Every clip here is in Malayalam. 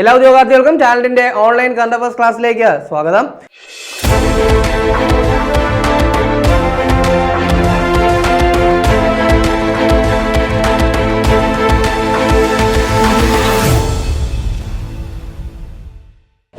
എല്ലാ ഉദ്യോഗാർത്ഥികൾക്കും ടാലന്റിന്റെ ഓൺലൈൻ കറണ്ട് അഫയേഴ്സ് ക്ലാസ്സിലേക്ക് സ്വാഗതം.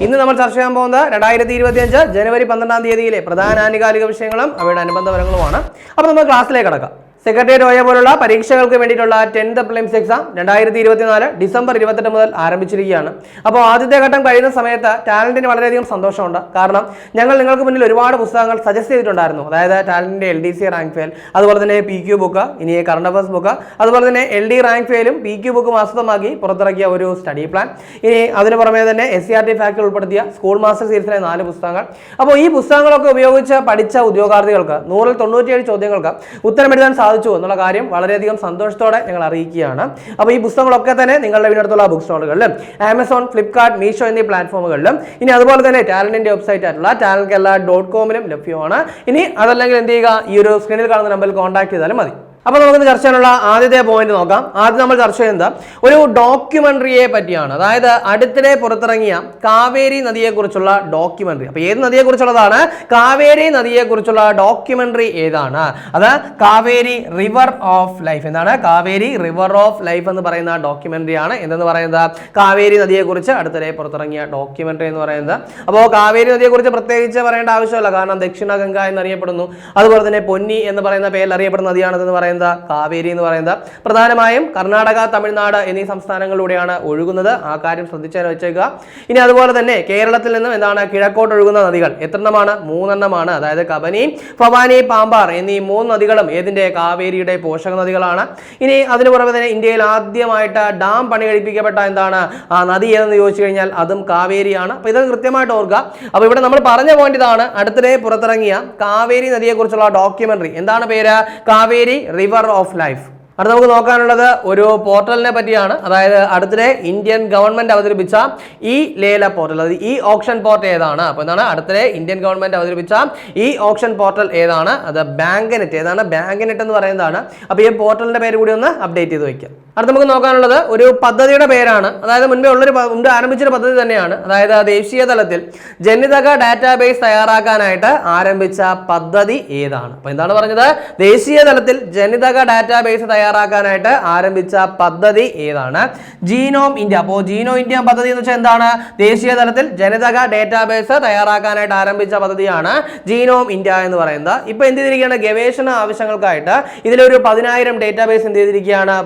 ഇന്ന് നമ്മൾ ചർച്ച ചെയ്യാൻ പോകുന്നത് രണ്ടായിരത്തി ഇരുപത്തി അഞ്ച് ജനുവരി പന്ത്രണ്ടാം തീയതിയിലെ പ്രധാന ആനുകാലിക വിഷയങ്ങളും അവയുടെ അനുബന്ധ ഫലങ്ങളുമാണ്. അപ്പോൾ നമ്മൾ ക്ലാസ്സിലേക്ക് കടക്കാം. സെക്രട്ടേറിയറ്റ് ഒയ പോലുള്ള പരീക്ഷകൾക്ക് വേണ്ടിയിട്ടുള്ള ടെൻത്ത് പ്രിലിംസ് എക്സാം രണ്ടായിരത്തി ഇരുപത്തിനാല് ഡിസംബർ ഇരുപത്തെട്ട് മുതൽ ആരംഭിച്ചിരിക്കുകയാണ്. അപ്പോൾ ആദ്യത്തെ ഘട്ടം കഴിയുന്ന സമയത്ത് ടാലന്റിന് വളരെയധികം സന്തോഷമുണ്ട്. കാരണം ഞങ്ങൾ നിങ്ങൾക്ക് മുന്നിൽ ഒരുപാട് പുസ്തകങ്ങൾ സജസ്റ്റ് ചെയ്തിട്ടുണ്ടായിരുന്നു. അതായത് ടാലന്റിന്റെ L D C rank file അതുപോലെ തന്നെ പി ക്യു ബുക്ക് ഇനി കറണ്ട് അഫയേഴ്സ് ബുക്ക് അതുപോലെ തന്നെ എൽ ഡി റാങ്ക് ഫെയിലും പി ക്യു ബുക്കും ആസ്പദമാക്കി പുറത്തിറക്കിയ ഒരു സ്റ്റഡി പ്ലാൻ ഇനി അതിന് പുറമെ തന്നെ S C R T factory ഉൾപ്പെടുത്തിയ സ്കൂൾ മാസ്റ്റർ സീരീസിലെ നാല് പുസ്തകങ്ങൾ. അപ്പോൾ ഈ പുസ്തകങ്ങളൊക്കെ ഉപയോഗിച്ച് പഠിച്ച ഉദ്യോഗാർത്ഥികൾക്ക് നൂറിൽ തൊണ്ണൂറ്റിയേഴ് ചോദ്യങ്ങൾക്ക് ഉത്തരം എഴുതാൻ സാധിച്ചു എന്നുള്ള കാര്യം വളരെയധികം സന്തോഷത്തോടെ ഞങ്ങൾ അറിയിക്കുകയാണ്. അപ്പോൾ ഈ പുസ്തകങ്ങളൊക്കെ തന്നെ നിങ്ങളുടെ വീടിനടുത്തുള്ള ബുക്ക് സ്റ്റോളുകളിലും ആമസോൺ ഫ്ലിപ്കാർട്ട് മീഷോ എന്നീ പ്ലാറ്റ്ഫോമുകളിലും ഇനി അതുപോലെ തന്നെ ടാലന്റിന്റെ വെബ്സൈറ്റ് ആയിട്ടുള്ള ടാലന്റ് കേരള ഡോട്ട് കോമിലും ലഭ്യമാണ്. ഇനി അതല്ലെങ്കിൽ എന്ത് ചെയ്യുക ഈ ഒരു സ്ക്രീനിൽ കാണുന്ന നമ്പറിൽ കോൺടാക്ട് ചെയ്താലും മതി. അപ്പോൾ നമുക്ക് ചർച്ച ചെയ്യാനുള്ള ആദ്യത്തെ പോയിന്റ് നോക്കാം. ആദ്യം നമ്മൾ ചർച്ച ചെയ്യുന്നത് ഒരു ഡോക്യുമെന്ററിയെ പറ്റിയാണ്. അതായത് അടുത്തിടെ പുറത്തിറങ്ങിയ കാവേരി നദിയെക്കുറിച്ചുള്ള ഡോക്യുമെന്ററി അപ്പോൾ ഏത് നദിയെക്കുറിച്ചുള്ളതാണ്? കാവേരി നദിയെക്കുറിച്ചുള്ള ഡോക്യുമെന്ററി ഏതാണ്? അത് കാവേരി റിവർ ഓഫ് ലൈഫ് എന്താണ്? കാവേരി റിവർ ഓഫ് ലൈഫ് എന്ന് പറയുന്ന ഡോക്യുമെന്ററി ആണ്. എന്തെന്ന് പറയുന്നത്? കാവേരി നദിയെക്കുറിച്ച് അടുത്തിടെ പുറത്തിറങ്ങിയ ഡോക്യുമെന്ററി എന്ന് പറയുന്നത്. അപ്പോൾ കാവേരി നദിയെക്കുറിച്ച് പ്രത്യേകിച്ച് പറയേണ്ട ആവശ്യമില്ല. കാരണം ദക്ഷിണ ഗംഗ എന്നറിയപ്പെടുന്നു. അതുപോലെ തന്നെ പൊന്നി എന്ന് പറയുന്ന പേരിൽ അറിയപ്പെടുന്ന നദിയാണെന്ന് പറയുന്നത്. കാവേരി എന്ന് പറയുന്നത് പ്രധാനമായും കർണാടക തമിഴ്നാട് എന്നീ സംസ്ഥാനങ്ങളിലൂടെയാണ് ഒഴുകുന്നത്. ആ കാര്യം ശ്രദ്ധിച്ചാൽ വെച്ചേക്കുക. ഇനി അതുപോലെ തന്നെ കേരളത്തിൽ നിന്നും എന്താണ് കിഴക്കോട്ട് ഒഴുകുന്ന നദികൾ? എത്രണ്ണമാണ്? മൂന്നെണ്ണമാണ്. അതായത് കബനി ഭവാനി പാമ്പാർ എന്നീ മൂന്ന് നദികളും ഏതിന്റെ കാവേരിയുടെ പോഷക നദികളാണ്. ഇനി അതിനു പുറമെ തന്നെ ഇന്ത്യയിൽ ആദ്യമായിട്ട് ഡാം പണി കഴിപ്പിക്കപ്പെട്ട എന്താണ്? ആ നദി ഏതെന്ന് ചോദിച്ചു കഴിഞ്ഞാൽ അതും കാവേരിയാണ്. അപ്പോൾ ഇത് കൃത്യമായിട്ട് ഓർക്കുക. അപ്പോൾ ഇവിടെ നമ്മൾ പറഞ്ഞ പോയിന്റ് ഇതാണ്. അടുത്തിടെ പുറത്തിറങ്ങിയ കാവേരി നദിയെക്കുറിച്ചുള്ള ഡോക്യുമെന്ററി എന്താണ് പേര്? കാവേരി റിവർ ഓഫ് ലൈഫ് അടുത്ത് നമുക്ക് നോക്കാനുള്ളത് ഒരു പോർട്ടലിനെ പറ്റിയാണ്. അതായത് അടുത്തിടെ ഇന്ത്യൻ ഗവൺമെന്റ് അവതരിപ്പിച്ച ഈ ലേല പോർട്ടൽ അതായത് ഈ ഓപ്ഷൻ പോർട്ടൽ ഏതാണ്? അപ്പോൾ എന്താണ്? അടുത്തിടെ ഇന്ത്യൻ ഗവൺമെന്റ് അവതരിപ്പിച്ച ഈ ഓപ്ഷൻ പോർട്ടൽ ഏതാണ്? അത് ബാങ്കിനെറ്റ്. ഏതാണ്? ബാങ്കിനെറ്റ് എന്ന് പറയുന്നതാണ്. അപ്പോൾ ഈ പോർട്ടലിന്റെ പേര് കൂടി ഒന്ന് അപ്ഡേറ്റ് ചെയ്ത് വയ്ക്കാം അടുത്ത നമുക്ക് നോക്കാനുള്ളത് ഒരു പദ്ധതിയുടെ പേരാണ്. അതായത് മുൻപേ ഉള്ളൊരു മുൻപ് ആരംഭിച്ചൊരു പദ്ധതി തന്നെയാണ്. അതായത് ദേശീയ തലത്തിൽ ജനിതക ഡാറ്റാബേസ് തയ്യാറാക്കാനായിട്ട് ആരംഭിച്ച പദ്ധതി ഏതാണ്? അപ്പോൾ എന്താണ് പറഞ്ഞത്? ദേശീയ തലത്തിൽ ജനിതക ഡാറ്റാബേസ് തയ്യാറാക്കാനായിട്ട് ആരംഭിച്ച പദ്ധതി ഏതാണ്? Genome India. അപ്പോ ജീനോ ഇന്ത്യ പദ്ധതി എന്ന് വെച്ചാൽ എന്താണ്? ദേശീയ തലത്തിൽ ജനിതക ഡാറ്റാബേസ് തയ്യാറാക്കാനായിട്ട് ആരംഭിച്ച പദ്ധതിയാണ് ജീനോം ഇന്ത്യ എന്ന് പറയുന്നത്. ഇപ്പോൾ എന്ത് ചെയ്തിരിക്കുകയാണ്? ഗവേഷണ ആവശ്യങ്ങൾക്കായിട്ട് ഇതിലൊരു പതിനായിരം ഡേറ്റാബേസ് എന്ത് ചെയ്തിരിക്കുകയാണ്?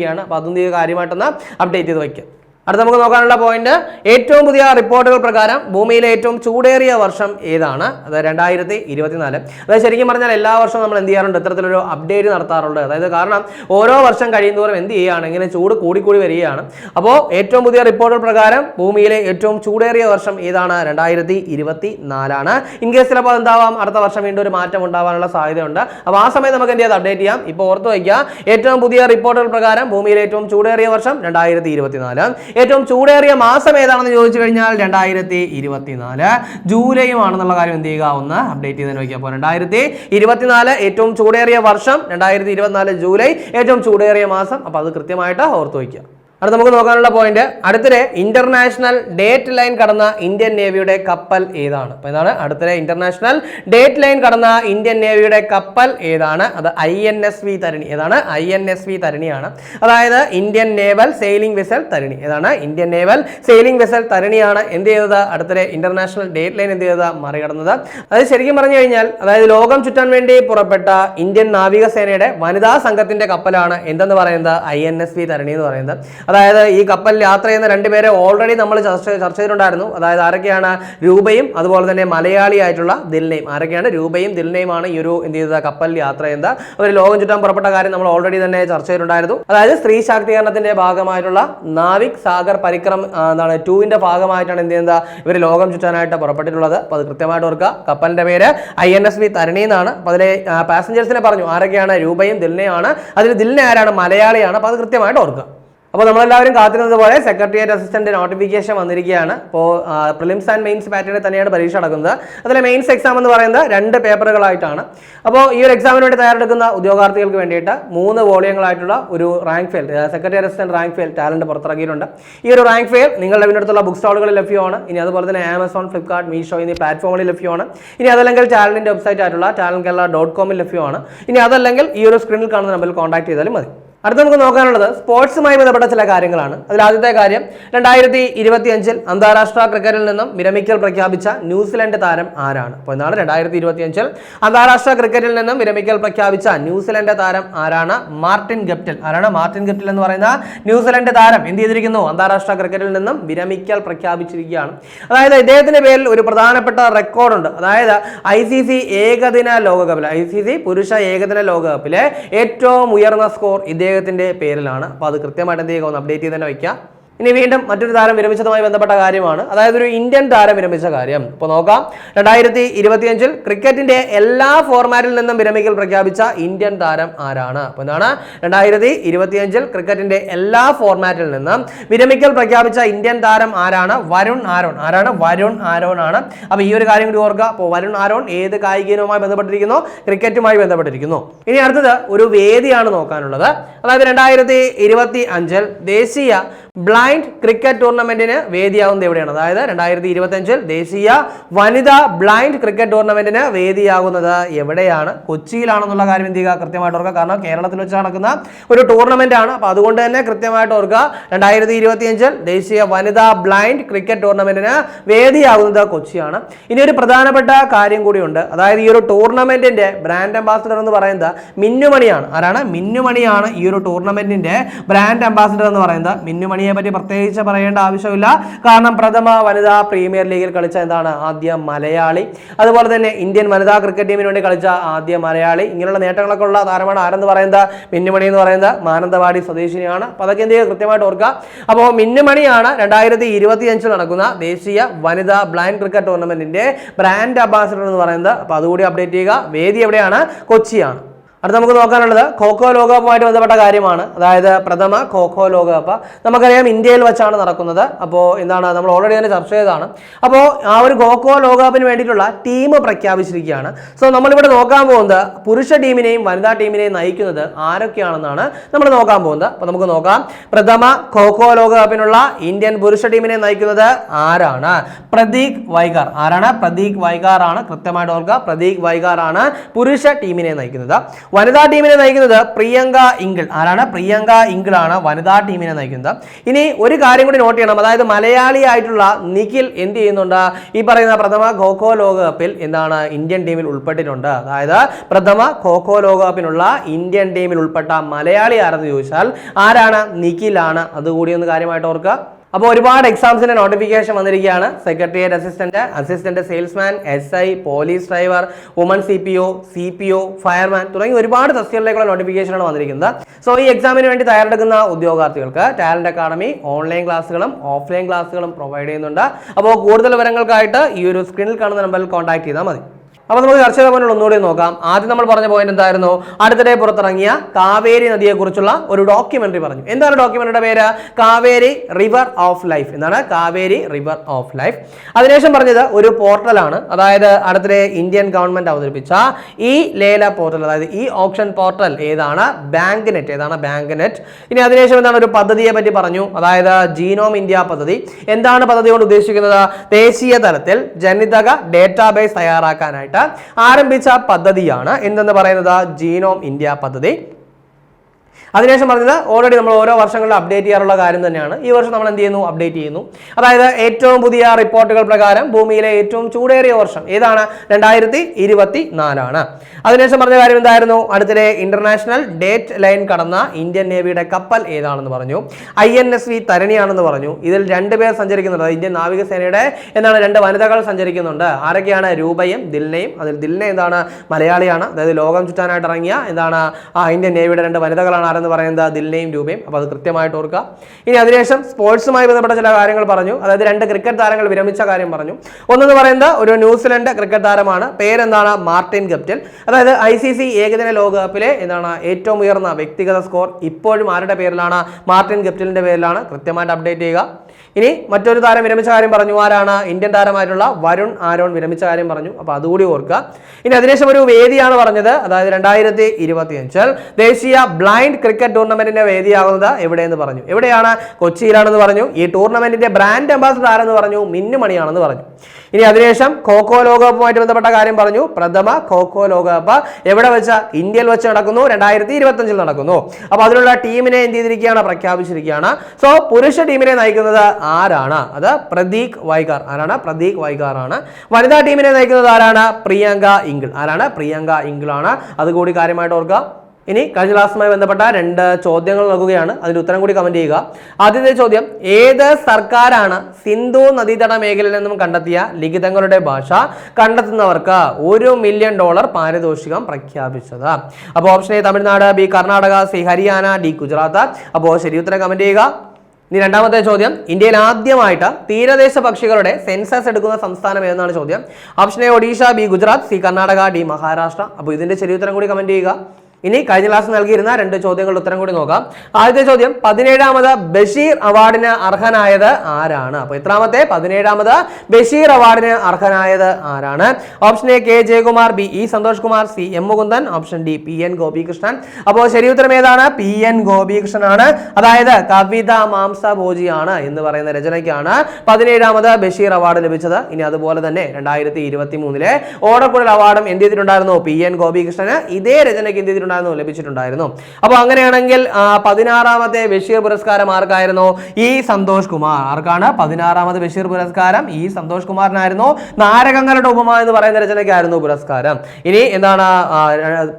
പുറത്തുവിട്ടിരിക്കുകയാണ് അപ്പോൾ അതൊന്നും കാര്യമായിട്ടൊന്ന് അപ്ഡേറ്റ് ചെയ്ത് വയ്ക്കുക അടുത്ത നമുക്ക് നോക്കാനുള്ള പോയിന്റ് ഏറ്റവും പുതിയ റിപ്പോർട്ടുകൾ പ്രകാരം ഭൂമിയിലെ ഏറ്റവും ചൂടേറിയ വർഷം ഏതാണ്? അത് രണ്ടായിരത്തി ഇരുപത്തിനാല് അതായത് ശരിക്കും പറഞ്ഞാൽ എല്ലാ വർഷവും നമ്മൾ എന്ത് ചെയ്യാറുണ്ട്? ഇത്തരത്തിലൊരു അപ്ഡേറ്റ് നടത്താറുണ്ട്. അതായത് കാരണം ഓരോ വർഷം കഴിയുന്നതോറും എന്ത് ചെയ്യുകയാണ്? ഇങ്ങനെ ചൂട് കൂടിക്കൂടി വരികയാണ്. അപ്പോൾ ഏറ്റവും പുതിയ റിപ്പോർട്ടുകൾ പ്രകാരം ഭൂമിയിലെ ഏറ്റവും ചൂടേറിയ വർഷം ഏതാണ്? രണ്ടായിരത്തി ഇരുപത്തി നാലാണ് ഇൻ കേസ് ചിലപ്പോൾ എന്താവാം അടുത്ത വർഷം വീണ്ടും ഒരു മാറ്റം ഉണ്ടാവാനുള്ള സാധ്യതയുണ്ട്. അപ്പോൾ ആ സമയത്ത് നമുക്ക് എന്ത് ചെയ്യാം? അപ്ഡേറ്റ് ചെയ്യാം. ഇപ്പോൾ ഓർത്ത് വയ്ക്കുക. ഏറ്റവും പുതിയ റിപ്പോർട്ടുകൾ പ്രകാരം ഭൂമിയിലെ ഏറ്റവും ചൂടേറിയ വർഷം രണ്ടായിരത്തി ഇരുപത്തിനാല് ഏറ്റവും ചൂടേറിയ മാസം ഏതാണെന്ന് ചോദിച്ചു കഴിഞ്ഞാൽ രണ്ടായിരത്തി ഇരുപത്തിനാല് ജൂലൈയും ആണെന്നുള്ള കാര്യം എന്ത് ചെയ്യുക? ഒന്ന് അപ്ഡേറ്റ് ചെയ്ത് നോക്കിയാൽ അപ്പോൾ രണ്ടായിരത്തി ഇരുപത്തിനാല് ഏറ്റവും ചൂടേറിയ വർഷം രണ്ടായിരത്തി ഇരുപത്തിനാല് ജൂലൈ ഏറ്റവും ചൂടേറിയ മാസം. അപ്പോൾ അത് കൃത്യമായിട്ട് ഓർത്ത് വയ്ക്കുക. അടുത്ത നമുക്ക് നോക്കാനുള്ള പോയിന്റ് അടുത്തിടെ ഇന്റർനാഷണൽ ഡേറ്റ് ലൈൻ കടന്ന ഇന്ത്യൻ നേവിയുടെ കപ്പൽ ഏതാണ്? അപ്പോൾ ഇതാണ് അടുത്തിടെ ഇന്റർനാഷണൽ ഡേറ്റ് ലൈൻ കടന്ന ഇന്ത്യൻ നേവിയുടെ കപ്പൽ ഏതാണ്? അത് I N S V Tarini. ഏതാണ്? ഐ എൻ എസ് വി തരിണിയാണ്. അതായത് Indian naval sailing vessel Tarini. ഏതാണ്? ഇന്ത്യൻ നേവൽ സെയിലിംഗ് വെസൽ തരിണിയാണ് എന്ത് ചെയ്തത്? അടുത്തിടെ ഇന്റർനാഷണൽ ഡേറ്റ് ലൈൻ എന്ത് ചെയ്തത്? മറികടന്നത്. അത് ശരിക്കും പറഞ്ഞു കഴിഞ്ഞാൽ അതായത് ലോകം ചുറ്റാൻ വേണ്ടി പുറപ്പെട്ട ഇന്ത്യൻ നാവികസേനയുടെ വനിതാ സംഘത്തിന്റെ കപ്പലാണ് എന്തെന്ന് പറയുന്നത്? I N S V Tarini എന്ന് പറയുന്നത്. അതായത് ഈ കപ്പലിൽ യാത്ര ചെയ്യുന്ന രണ്ടുപേരെ ഓൾറെഡി നമ്മൾ ചർച്ച ചർച്ച ചെയ്തിട്ടുണ്ടായിരുന്നു. അതായത് ആരൊക്കെയാണ് രൂപയും അതുപോലെ തന്നെ മലയാളിയായിട്ടുള്ള ദിൽനയും. ആരൊക്കെയാണ് രൂപയും ദിൽനയുമാണ് ഈ ഒരു എന്ത് ചെയ്തത്? കപ്പലിൽ യാത്ര ചെയ്യുന്നത് അവർ ലോകം ചുറ്റാൻ പുറപ്പെട്ട കാര്യം നമ്മൾ ഓൾറെഡി തന്നെ ചർച്ച ചെയ്തിട്ടുണ്ടായിരുന്നു. അതായത് സ്ത്രീ ശാക്തീകരണത്തിന്റെ ഭാഗമായിട്ടുള്ള നാവിക് സാഗർ പരിക്രം എന്താണ് ടൂവിന്റെ ഭാഗമായിട്ടാണ് എന്ത് ചെയ്യുന്നത് ഇവർ ലോകം ചുറ്റാനായിട്ട് പുറപ്പെട്ടിട്ടുള്ളത്. അപ്പോൾ അത് കൃത്യമായിട്ട് ഓർക്കുക. കപ്പലിന്റെ പേര് I N S V Tarini എന്നാണ്. അപ്പോൾ അതിലെ പാസഞ്ചേഴ്സിനെ പറഞ്ഞു ആരൊക്കെയാണ് രൂപയും ദിൽനയുമാണ്. അതിൽ ദിൽന ആരാണ്? മലയാളിയാണ്. അപ്പോൾ അത് കൃത്യമായിട്ട് ഓർക്കുക. അപ്പോൾ നമ്മളെല്ലാവരും കാത്തിരുന്നത് പോലെ സെക്രട്ടേറിയറ്റ് അസിസ്റ്റന്റ് നോട്ടിഫിക്കേഷൻ വന്നിരിക്കുകയാണ്. അപ്പോൾ പ്രിലിംസ് ആൻഡ് മെയിൻസ് പാറ്റേണിൽ തന്നെയാണ് പരീക്ഷ നടക്കുന്നത്. അതിൽ മെയിൻസ് എക്സാം എന്ന് പറയുന്നത് രണ്ട് പേപ്പറുകളായിട്ടാണ്. അപ്പോൾ ഈ ഒരു എക്സാമിന് വേണ്ടി തയ്യാറെടുക്കുന്ന ഉദ്യോഗാർത്ഥികൾക്ക് വേണ്ടിയിട്ട് മൂന്ന് വോളിയങ്ങളായിട്ടുള്ള ഒരു rank file secretary assistant rank file Talent പുറത്തിറക്കിയിട്ടുണ്ട്. ഈ ഒരു റാങ്ക് ഫെയിൽ നിങ്ങളുടെ വീടിനടുത്തുള്ള ബുക്ക് സ്റ്റാളുകളിൽ ലഭ്യമാണ്. ഇനി അതുപോലെ തന്നെ ആമസോൺ ഫ്ലിപ്കാർട്ട് മീഷോ എന്നീ പ്ലാറ്റ്ഫോമുകളിൽ ലഭ്യമാണ്. ഇനി അതല്ലെങ്കിൽ ടാലന്റിന്റെ വെബ്സൈറ്റ് ആയിട്ടുള്ള ടാലന്റ് കേരള ഡോട്ട് കോമിൽ ലഭ്യമാണ്. ഇനി അതല്ലെങ്കിൽ ഈ ഒരു സ്ക്രീനിൽ കാണുന്ന നമ്പറിൽ കോൺടാക്ട് ചെയ്താലും മതി. അടുത്ത നമുക്ക് നോക്കാനുള്ളത് സ്പോർട്സുമായി ബന്ധപ്പെട്ട ചില കാര്യങ്ങളാണ്. അതിൽ ആദ്യത്തെ കാര്യം രണ്ടായിരത്തി ഇരുപത്തി അഞ്ചിൽ അന്താരാഷ്ട്ര ക്രിക്കറ്റിൽ നിന്നും വിരമിക്കൽ പ്രഖ്യാപിച്ച ന്യൂസിലൻഡ് താരം ആരാണ്? അപ്പോൾ എന്താണ് രണ്ടായിരത്തി ഇരുപത്തി അഞ്ചിൽ അന്താരാഷ്ട്ര ക്രിക്കറ്റിൽ നിന്നും വിരമിക്കൽ പ്രഖ്യാപിച്ച ന്യൂസിലൻഡ് താരം ആരാണ്? Martin Guptill. ആരാണ് മാർട്ടിൻ ഗപ്റ്റിൽ എന്ന് പറയുന്ന ന്യൂസിലൻഡ് താരം എന്ത് ചെയ്തിരിക്കുന്നു? അന്താരാഷ്ട്ര ക്രിക്കറ്റിൽ നിന്നും വിരമിക്കൽ പ്രഖ്യാപിച്ചിരിക്കുകയാണ്. അതായത് ഇദ്ദേഹത്തിന്റെ പേരിൽ ഒരു പ്രധാനപ്പെട്ട റെക്കോർഡുണ്ട്. അതായത് ഐ സി സി ഏകദിന ലോകകപ്പിൽ ഐ സി സി പുരുഷ ഏകദിന ലോകകപ്പിലെ ഏറ്റവും ഉയർന്ന സ്കോർ ഇദ്ദേഹത്തിന്റെ പേരിലാണ്. അപ്പോൾ അത് കൃത്യമായിട്ട് എന്ത് ചെയ്യുക? ഒന്ന് അപ്ഡേറ്റ് ചെയ്ത് തന്നെ വയ്ക്കുക. ഇനി വീണ്ടും മറ്റൊരു താരം വിരമിച്ചതുമായി ബന്ധപ്പെട്ട കാര്യമാണ്. അതായത് ഒരു ഇന്ത്യൻ താരം വിരമിച്ച കാര്യം. ഇപ്പോൾ നോക്കാം. രണ്ടായിരത്തി ഇരുപത്തിയഞ്ചിൽ ക്രിക്കറ്റിന്റെ എല്ലാ ഫോർമാറ്റിൽ നിന്നും വിരമിക്കൽ പ്രഖ്യാപിച്ച ഇന്ത്യൻ താരം ആരാണ്? അപ്പോൾ എന്താണ്? രണ്ടായിരത്തി ഇരുപത്തിയഞ്ചിൽ ക്രിക്കറ്റിന്റെ എല്ലാ ഫോർമാറ്റിൽ നിന്നും വിരമിക്കൽ പ്രഖ്യാപിച്ച ഇന്ത്യൻ താരം ആരാണ്? വരുൺ ആരോൺ. ആരാണ്? വരുൺ ആരോൺ ആണ്. അപ്പോൾ ഈ ഒരു കാര്യം കൂടി ഓർക്കുക. അപ്പോൾ വരുൺ ആരോൺ ഏത് കായിക ഇനവുമായി ബന്ധപ്പെട്ടിരിക്കുന്നു? ക്രിക്കറ്റുമായി ബന്ധപ്പെട്ടിരിക്കുന്നു. ഇനി അടുത്തത് ഒരു വേദിയാണ് നോക്കാനുള്ളത്. അതായത് രണ്ടായിരത്തി ഇരുപത്തി അഞ്ചിൽ ദേശീയ ക്രിക്കറ്റ് ടൂർണമെന്റിന് വേദിയാകുന്നത് എവിടെയാണ്? അതായത് രണ്ടായിരത്തി ഇരുപത്തി അഞ്ചിൽ ദേശീയ വനിതാ ബ്ലൈൻഡ് ക്രിക്കറ്റ് ടൂർണമെന്റിന് വേദിയാകുന്നത് എവിടെയാണ്? കൊച്ചിയിലാണെന്നുള്ള കാര്യം എന്ത് ചെയ്യുക? കൃത്യമായിട്ട് ഓർക്കുക. കാരണം കേരളത്തിൽ വെച്ച് നടക്കുന്ന ഒരു ടൂർണമെന്റ് ആണ്. അപ്പോൾ അതുകൊണ്ട് തന്നെ കൃത്യമായിട്ട് ഓർക്കുക. രണ്ടായിരത്തി ഇരുപത്തി അഞ്ചിൽ ദേശീയ വനിതാ ബ്ലൈൻഡ് ക്രിക്കറ്റ് ടൂർണമെന്റിന് വേദിയാകുന്നത് കൊച്ചിയാണ്. ഇനി ഒരു പ്രധാനപ്പെട്ട കാര്യം കൂടിയുണ്ട്. അതായത് ഈ ഒരു ടൂർണമെന്റിന്റെ ബ്രാൻഡ് അംബാസിഡർ എന്ന് പറയുന്നത് മിന്നുമണിയാണ്. ആരാണ്? മിന്നുമണിയാണ് ഈ ഒരു ടൂർണമെന്റിന്റെ ബ്രാൻഡ് അംബാസിഡർ എന്ന് പറയുന്നത്. മിന്നുമണിയെ പറ്റി പ്രത്യേകിച്ച് പറയേണ്ട ആവശ്യമില്ല. കാരണം പ്രഥമ വനിതാ പ്രീമിയർ ലീഗിൽ കളിച്ച എന്താണ് ആദ്യ മലയാളി. അതുപോലെ തന്നെ ഇന്ത്യൻ വനിതാ ക്രിക്കറ്റ് ടീമിന് വേണ്ടി കളിച്ച ആദ്യ മലയാളി. ഇങ്ങനെയുള്ള നേട്ടങ്ങളൊക്കെ ഉള്ള താരമാണ് ആരെന്ന് പറയുന്നത്? മിന്നുമണി എന്ന് പറയുന്നത് മാനന്തവാടി സ്വദേശിനിയാണ്. അപ്പോൾ അതൊക്കെ എന്ത് ചെയ്യുക? കൃത്യമായിട്ട് ഓർക്കുക. അപ്പോൾ മിന്നുമണിയാണ് രണ്ടായിരത്തി ഇരുപത്തി അഞ്ചിൽ നടക്കുന്ന ദേശീയ വനിതാ ബ്ലൈൻഡ് ക്രിക്കറ്റ് ടൂർണമെന്റിന്റെ ബ്രാൻഡ് അംബാസിഡർ എന്ന് പറയുന്നത്. അപ്പോൾ അതുകൂടി അപ്ഡേറ്റ് ചെയ്യുക. വേദി എവിടെയാണ്? കൊച്ചിയാണ്. അടുത്ത നമുക്ക് നോക്കാനുള്ളത് ഖോഖോ ലോകകപ്പുമായിട്ട് ബന്ധപ്പെട്ട കാര്യമാണ്. അതായത് പ്രഥമ ഖോഖോ ലോകകപ്പ്. നമുക്കറിയാം ഇന്ത്യയിൽ വെച്ചാണ് നടക്കുന്നത്. അപ്പോൾ എന്താണ് നമ്മൾ ഓൾറെഡി തന്നെ ചർച്ച ചെയ്തതാണ്. അപ്പോൾ ആ ഒരു ഖോഖോ ലോകകപ്പിന് വേണ്ടിയിട്ടുള്ള ടീം പ്രഖ്യാപിച്ചിരിക്കുകയാണ്. സോ നമ്മളിവിടെ നോക്കാൻ പോകുന്നത് പുരുഷ ടീമിനെയും വനിതാ ടീമിനെയും നയിക്കുന്നത് ആരൊക്കെയാണെന്നാണ് നമ്മൾ നോക്കാൻ പോകുന്നത്. അപ്പോൾ നമുക്ക് നോക്കാം. പ്രഥമ ഖോഖോ ലോകകപ്പിനുള്ള ഇന്ത്യൻ പുരുഷ ടീമിനെ നയിക്കുന്നത് ആരാണ്? പ്രതീക് വൈകാർ ആരാണ്? പ്രതീക് വൈകാർ ആണ് കൃത്യമായിട്ട് ഓർക്കുക. പ്രതീക് വൈകാർ ആണ് പുരുഷ ടീമിനെ നയിക്കുന്നത്. വനിതാ ടീമിനെ നയിക്കുന്നത് പ്രിയങ്ക ഇംഗിൾ ആരാണ്? പ്രിയങ്ക ഇംഗിൾ ആണ് വനിതാ ടീമിനെ നയിക്കുന്നത്. ഇനി ഒരു കാര്യം കൂടി നോട്ട് ചെയ്യണം. അതായത് മലയാളി ആയിട്ടുള്ള നിഖിൽ എന്ത് ചെയ്യുന്നുണ്ട്? ഈ പറയുന്ന പ്രഥമ ഖോഖോ ലോകകപ്പിൽ എന്താണ് ഇന്ത്യൻ ടീമിൽ ഉൾപ്പെട്ടിട്ടുണ്ട്. അതായത് പ്രഥമ ഖോഖോ ലോകകപ്പിനുള്ള ഇന്ത്യൻ ടീമിൽ ഉൾപ്പെട്ട മലയാളി ആരെന്ന് ചോദിച്ചാൽ ആരാണ്? ആണ്. അതുകൂടി ഒന്ന് കാര്യമായിട്ട് ഓർക്കുക. അപ്പോൾ ഒരുപാട് എക്സാംസിന്റെ നോട്ടിഫിക്കേഷൻ വന്നിരിക്കുകയാണ്. Secretariat assistant assistant salesman S I police driver woman C P O C P O fireman തുടങ്ങി ഒരുപാട് തസ്തികളിലേക്കുള്ള നോട്ടിഫിക്കേഷനാണ് വന്നിരിക്കുന്നത്. സോ ഈ എക്സാമിന് വേണ്ടി തയ്യാറെടുക്കുന്ന ഉദ്യോഗാർത്ഥികൾക്ക് ടാലന്റ് അക്കാഡമി ഓൺലൈൻ ക്ലാസ്സുകളും ഓഫ്ലൈൻ ക്ലാസ്സുകളും പ്രൊവൈഡ് ചെയ്യുന്നുണ്ട്. അപ്പോൾ കൂടുതൽ വിവരങ്ങൾക്കായിട്ട് ഈ ഒരു സ്ക്രീനിൽ കാണുന്ന നമ്പറിൽ കോൺടാക്ട് ചെയ്താൽ മതി. അപ്പോൾ നമുക്ക് കർഷക ഭവനിൽ ഒന്നുകൂടി നോക്കാം. ആദ്യം നമ്മൾ പറഞ്ഞ പോയിന്റ് എന്തായിരുന്നു? അടുത്തിടെ പുറത്തിറങ്ങിയ കാവേരി നദിയെക്കുറിച്ചുള്ള ഒരു ഡോക്യുമെന്ററി പറഞ്ഞു. എന്താണ് ഡോക്യുമെന്ററിയുടെ പേര്? കാവേരി റിവർ ഓഫ് ലൈഫ് എന്താണ്? കാവേരി റിവർ ഓഫ് ലൈഫ് അതിനുശേഷം പറഞ്ഞത് ഒരു പോർട്ടലാണ് അതായത് അടുത്തിടെ ഇന്ത്യൻ ഗവൺമെന്റ് അവതരിപ്പിച്ച ഈ ലേല പോർട്ടൽ അതായത് ഈ ഓപ്ഷൻ പോർട്ടൽ ഏതാണ്? ബാങ്ക് നെറ്റ് ഏതാണ് ബാങ്ക് നെറ്റ് ഇനി അതിനുശേഷം എന്താണ് ഒരു പദ്ധതിയെ പറ്റി പറഞ്ഞു. അതായത് ജീനോം ഇന്ത്യ പദ്ധതി. എന്താണ് പദ്ധതി കൊണ്ട് ഉദ്ദേശിക്കുന്നത്? ദേശീയ തലത്തിൽ ജനിതക ഡേറ്റാബേസ് തയ്യാറാക്കാനായിട്ട് ആരംഭിച്ച പദ്ധതിയാണ് എന്തെന്ന് പറയുന്നത്? ജീനോം ഇന്ത്യ പദ്ധതി. അതിനുശേഷം പറഞ്ഞത് ഓൾറെഡി നമ്മൾ ഓരോ വർഷങ്ങളിൽ അപ്ഡേറ്റ് ചെയ്യാറുള്ള കാര്യം തന്നെയാണ്. ഈ വർഷം നമ്മൾ എന്ത് ചെയ്യുന്നു? അപ്ഡേറ്റ് ചെയ്യുന്നു. അതായത് ഏറ്റവും പുതിയ റിപ്പോർട്ടുകൾ പ്രകാരം ഭൂമിയിലെ ഏറ്റവും ചൂടേറിയ വർഷം ഏതാണ്? രണ്ടായിരത്തി ഇരുപത്തി നാലാണ് അതിനുശേഷം പറഞ്ഞ കാര്യം എന്തായിരുന്നു? അടുത്തിടെ ഇന്റർനാഷണൽ ഡേറ്റ് ലൈൻ കടന്ന ഇന്ത്യൻ നേവിയുടെ കപ്പൽ ഏതാണെന്ന് പറഞ്ഞു. ഐ എൻ എസ് വി തരണിയാണെന്ന് പറഞ്ഞു. ഇതിൽ രണ്ടുപേർ സഞ്ചരിക്കുന്നുണ്ട്. ഇന്ത്യൻ നാവികസേനയുടെ എന്താണ് രണ്ട് വനിതകൾ സഞ്ചരിക്കുന്നുണ്ട്. ആരൊക്കെയാണ്? രൂപയും ദിൽനയും. അതിൽ ദിൽന എന്താണ്? മലയാളിയാണ്. അതായത് ലോകം ചുറ്റാനായിട്ട് ഇറങ്ങിയ എന്താണ്? ഇന്ത്യൻ നേവിയുടെ രണ്ട് വനിതകളാണ്. ആരെന്ന് ആരെന്ന് പറയുന്നത് ദില്ലയും രൂപയും. അപ്പോൾ അത് കൃത്യമായിട്ട് ഓർക്കുക. ഇനി അതിനുശേഷം സ്പോർട്സുമായി ബന്ധപ്പെട്ട ചില കാര്യങ്ങൾ പറഞ്ഞു. അതായത് രണ്ട് ക്രിക്കറ്റ് താരങ്ങൾ വിരമിച്ച കാര്യം പറഞ്ഞു. ഒന്നെന്ന് പറയുന്നത് ഒരു ന്യൂസിലൻഡ് ക്രിക്കറ്റ് താരമാണ്. പേരെന്താണ്? Martin Guptill. അതായത് ഐ സി സി ഏകദിന ലോകകപ്പിലെ എന്താണ് ഏറ്റവും ഉയർന്ന വ്യക്തിഗത സ്കോർ ഇപ്പോഴും ആരുടെ പേരിലാണ്? മാർട്ടിൻ ഗപ്റ്റലിന്റെ പേരിലാണ്. കൃത്യമായിട്ട് അപ്ഡേറ്റ് ചെയ്യുക. ഇനി മറ്റൊരു താരം വിരമിച്ച കാര്യം പറഞ്ഞു. ആരാണ്? ഇന്ത്യൻ താരമായിട്ടുള്ള വരുൺ ആരോൺ വിരമിച്ച കാര്യം പറഞ്ഞു. അപ്പോൾ അതുകൂടി ഓർക്കുക. ഇനി അതിനുശേഷം ഒരു വേദിയാണ് പറഞ്ഞത്. അതായത് രണ്ടായിരത്തി ഇരുപത്തി ഇരുപത്തിയഞ്ചിൽ ദേശീയ ബ്ലൈൻഡ് ക്രിക്കറ്റ് ടൂർണമെന്റിന്റെ വേദിയാകുന്നത് എവിടെയെന്ന് പറഞ്ഞു. എവിടെയാണ്? കൊച്ചിയിലാണെന്ന് പറഞ്ഞു. ഈ ടൂർണമെന്റിന്റെ ബ്രാൻഡ് അംബാസിഡർ ആരെന്ന് പറഞ്ഞു? മിന്നുമണിയാണെന്ന് പറഞ്ഞു. ഇനി അതിനുശേഷം ഖോഖോ ലോകകപ്പുമായിട്ട് ബന്ധപ്പെട്ട കാര്യം പറഞ്ഞു. പ്രഥമ ഖോഖോ ലോകകപ്പ് എവിടെ വെച്ച? ഇന്ത്യയിൽ വെച്ച് നടക്കുന്നു. രണ്ടായിരത്തി ഇരുപത്തഞ്ചിൽ നടക്കുന്നു. അപ്പോൾ അതിനുള്ള ടീമിനെ എന്ത് ചെയ്തിരിക്കുകയാണ്? പ്രഖ്യാപിച്ചിരിക്കുകയാണ്. സോ പുരുഷ ടീമിനെ നയിക്കുന്നത് ആരാണ്? അത് പ്രതീക് വൈകാർ ആരാണ്? പ്രതീക് വൈകാർ ആണ് വനിതാ ടീമിനെ നയിക്കുന്നത് ആരാണ്? പ്രിയങ്ക ഇംഗിൾ ആരാണ്? പ്രിയങ്ക ഇംഗിൾ ആണ്. അതുകൂടി കാര്യമായിട്ട് ഓർക്കുക. ഇനി കഴിഞ്ഞ ക്ലാസ്സുമായി ബന്ധപ്പെട്ട രണ്ട് ചോദ്യങ്ങൾ നൽകുകയാണ്. അതിന്റെ ഉത്തരം കൂടി കമന്റ് ചെയ്യുക. ആദ്യത്തെ ചോദ്യം ഏത് സർക്കാരാണ് സിന്ധു നദീതട മേഖലയിൽ നിന്നും കണ്ടെത്തിയ ലിഖിതങ്ങളുടെ ഭാഷ കണ്ടെത്തുന്നവർക്ക് ഒരു മില്യൺ ഡോളർ പാരിതോഷികം പ്രഖ്യാപിച്ചത്? അപ്പോൾ option A Tamil Nadu B Karnataka C Haryana D Gujarat. അപ്പോൾ ശരി ഉത്തരം കമന്റ് ചെയ്യുക. ഇനി രണ്ടാമത്തെ ചോദ്യം. ഇന്ത്യയിൽ ആദ്യമായിട്ട് തീരദേശ പക്ഷികളുടെ സെൻസസ് എടുക്കുന്ന സംസ്ഥാനം ഏതെന്നാണ് ചോദ്യം. Option A Odisha B Gujarat C Karnataka D Maharashtra. അപ്പോൾ ഇതിന്റെ ശരി ഉത്തരം കൂടി കമന്റ് ചെയ്യുക. ഇനി കഴിഞ്ഞ ക്ലാസ് നൽകിയിരുന്ന രണ്ട് ചോദ്യങ്ങളുടെ ഉത്തരം കൂടി നോക്കാം. ആദ്യത്തെ ചോദ്യം പതിനേഴാമത് ബഷീർ അവാർഡിന് അർഹനായത് ആരാണ്? അപ്പൊ എത്രാമത്തെ? പതിനേഴാമത് ബഷീർ അവാർഡിന് അർഹനായത് ആരാണ്? Option A K Jayakumar B E Santhosh Kumar C M Mukundan option D P N Gopikrishnan. അപ്പോൾ ശരി ഉത്തരം ഏതാണ്? പി എൻ ഗോപികൃഷ്ണൻ ആണ് അതായത് കവിത മാംസ ഭോജിയാണ് എന്ന് പറയുന്ന രചനയ്ക്കാണ് പതിനേഴാമത് ബഷീർ അവാർഡ് ലഭിച്ചത്. ഇനി അതുപോലെ തന്നെ രണ്ടായിരത്തി ഇരുപത്തി മൂന്നിലെ ഓടക്കുഴൽ അവാർഡും എന്ത് ചെയ്തിട്ടുണ്ടായിരുന്നു? പി എൻ ഗോപികൃഷ്ണന് ഇതേ രചനയ്ക്ക് എന്ത് ചെയ്തിട്ടുണ്ടായിരുന്നു? ലഭിച്ചിട്ടുണ്ടായിരുന്നു ലഭിച്ചിട്ടുണ്ടായിരുന്നു. അപ്പോൾ അങ്ങനെയാണെങ്കിൽ പതിനാറാമത്തെ ബഷീർ പുരസ്കാരം ആർക്കായിരുന്നു? ഈ സന്തോഷ് കുമാർ. ആർക്കാണ്? പതിനാറാമത് ബഷീർ പുരസ്കാരം ഈ സന്തോഷ് കുമാറിനായിരുന്നു. നാരകങ്ങളുടെ ഉപമ എന്ന് പറയുന്ന രചനയ്ക്കായിരുന്നു പുരസ്കാരം. ഇനി എന്താണ്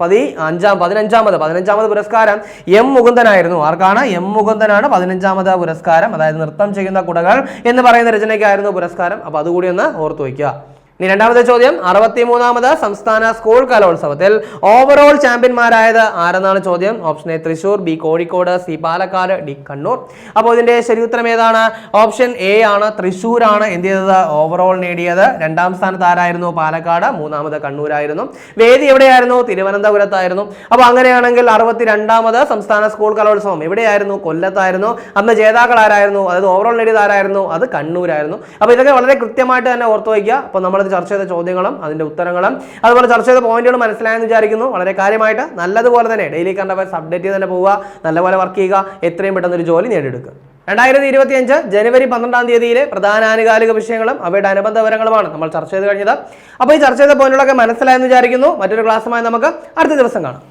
പതി അഞ്ചാം പതിനഞ്ചാമത് പതിനഞ്ചാമത് പുരസ്കാരം എം മുകുന്ദനായിരുന്നു. ആർക്കാണ്? എം മുകുന്ദനാണ് പതിനഞ്ചാമത് പുരസ്കാരം. അതായത് നൃത്തം ചെയ്യുന്ന കുടകൾ എന്ന് പറയുന്ന രചനയ്ക്കായിരുന്നു പുരസ്കാരം. അപ്പൊ അതുകൂടി ഒന്ന് ഓർത്തു വയ്ക്കുക. ഇനി രണ്ടാമത്തെ ചോദ്യം. അറുപത്തിമൂന്നാമത് സംസ്ഥാന സ്കൂൾ കലോത്സവത്തിൽ ഓവറോൾ ചാമ്പ്യന്മാരായത് ആരെന്നാണ് ചോദ്യം? Option A Thrissur B Kozhikode C Palakkad D Kannur. അപ്പോൾ ഇതിന്റെ ശരിയുത്തരം ഏതാണ്? ഓപ്ഷൻ എ ആണ് തൃശൂർ ആണ് എന്ത് ചെയ്തത്? ഓവറോൾ നേടിയത്. രണ്ടാം സ്ഥാനത്ത് ആരായിരുന്നു? പാലക്കാട് മൂന്നാമത് കണ്ണൂരായിരുന്നു. വേദി എവിടെയായിരുന്നു? തിരുവനന്തപുരത്തായിരുന്നു. അപ്പോൾ അങ്ങനെയാണെങ്കിൽ അറുപത്തി രണ്ടാമത് സംസ്ഥാന സ്കൂൾ കലോത്സവം എവിടെയായിരുന്നു? കൊല്ലത്തായിരുന്നു. അന്ന് ജേതാക്കൾ ആരായിരുന്നു? അതായത് ഓവറോൾ നേടിയത് ആരായിരുന്നു? അത് കണ്ണൂരായിരുന്നു. അപ്പോൾ ഇതൊക്കെ വളരെ കൃത്യമായിട്ട് തന്നെ ഓർത്തു വയ്ക്കുക. അപ്പോൾ നമ്മളിത് ചർച്ച ചെയ്ത ചോദ്യങ്ങളും അതിന്റെ ഉത്തരങ്ങളും അതുപോലെ ചർച്ച ചെയ്ത പോയിന്റുകളും മനസ്സിലായെന്ന് വിചാരിക്കുന്നു. വളരെ കാര്യമായിട്ട് നല്ലതുപോലെ തന്നെ ഡെയിലി കണ്ട അഫയർസ് അപ്ഡേറ്റ് ചെയ്ത് തന്നെ പോവുക നല്ലപോലെ വർക്ക് ചെയ്യുക എത്രയും പെട്ടെന്ന് ഒരു ജോലി നേടിയെടുക്കുക. രണ്ടായിരത്തി ഇരുപത്തി അഞ്ച് ജനുവരി പന്ത്രണ്ടാം തീയതിയിലെ പ്രധാന ആനുകാലിക വിഷയങ്ങളും അവയുടെ അനുബന്ധ വിവരങ്ങളുമാണ് നമ്മൾ ചർച്ച ചെയ്ത് കഴിഞ്ഞത്. അപ്പോൾ ഈ ചർച്ച ചെയ്ത പോയിന്റുകളൊക്കെ മനസ്സിലായെന്ന് വിചാരിക്കുന്നു. മറ്റൊരു ക്ലാസ്സുമായി നമുക്ക് അടുത്ത ദിവസം കാണാം.